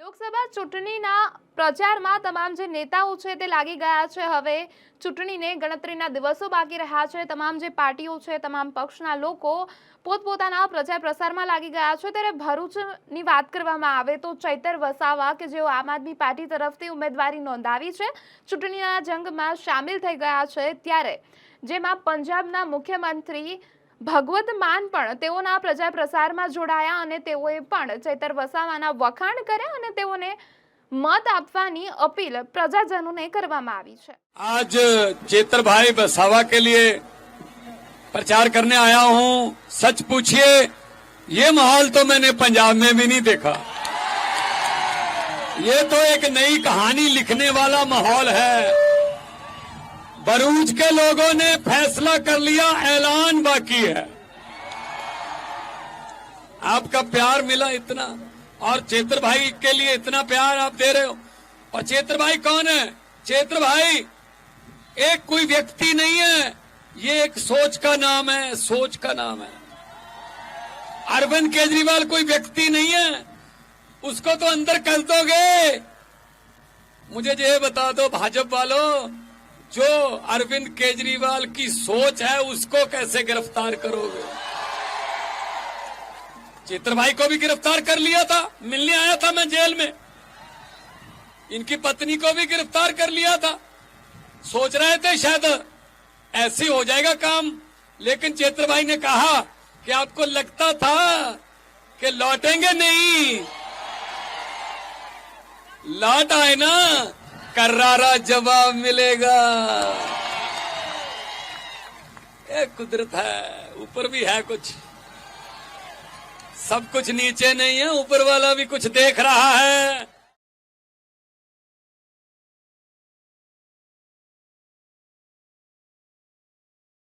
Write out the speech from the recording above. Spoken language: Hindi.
લોકસભા ચૂંટણીના પ્રચારમાં તમામ જે નેતાઓ છે તે લાગી ગયા છે. હવે ચૂંટણીને ગણતરીના દિવસો બાકી રહ્યા છે. તમામ જે પાર્ટીઓ છે, તમામ પક્ષના લોકો પોતપોતાના પ્રચાર પ્રસારમાં લાગી ગયા છે. ત્યારે ભરૂચની વાત કરવામાં આવે તો ચૈતર વસાવા કે જેઓ આમ આદમી પાર્ટી તરફથી ઉમેદવારી નોંધાવી છે, ચૂંટણીના જંગમાં સામેલ થઈ ગયા છે. ત્યારે જેમાં પંજાબના મુખ્યમંત્રી ભગવત માન પણ તેઓના પ્રચાર પ્રસારમાં જોડાયા અને તેઓએ પણ ચૈતર વસાવાના વખાણ કર્યા અને તેઓને મત આપવાની અપીલ પ્રજાજનોને કરવામાં આવી છે आज चेतर भाई बसावा के लिए प्रचार करने आया हूं सच पूछिए ये माहौल तो मैंने पंजाब में भी नहीं देखा ये तो एक नई कहानी लिखने वाला माहौल है भरूच के लोगों ने फैसला कर लिया, ऐलान बाकी है। आपका प्यार मिला इतना, और चेत्र भाई के लिए इतना प्यार आप दे रहे हो। और चेत्र भाई कौन है? चेत्र भाई, एक कोई व्यक्ति नहीं है। ये एक सोच का नाम है, सोच का नाम है। अरविंद केजरीवाल कोई व्यक्ति नहीं है। उसको तो अंदर कर दोगे। मुझे ये बता दो भाजपा वालों जो अरविंद केजरीवाल की सोच है, उसको कैसे गिरफ़्तार करोगे? चित्र भाई को भी गिरफ़्तार कर लिया था, मिलने आया था मैं जेल में। इनकी पत्नी को भी गिरफ़्तार कर लिया था। सोच रहे थे शायद ऐसे हो जाएगा काम, लेकिन चेत्र भाई ने कहा कि आपको लगता था कि लौटेंगे नहीं। लौट आए ना। करारा जवाब मिलेगा। ये कुदरत है, ऊपर भी है कुछ। सब कुछ नीचे नहीं है, ऊपर वाला भी कुछ देख रहा है।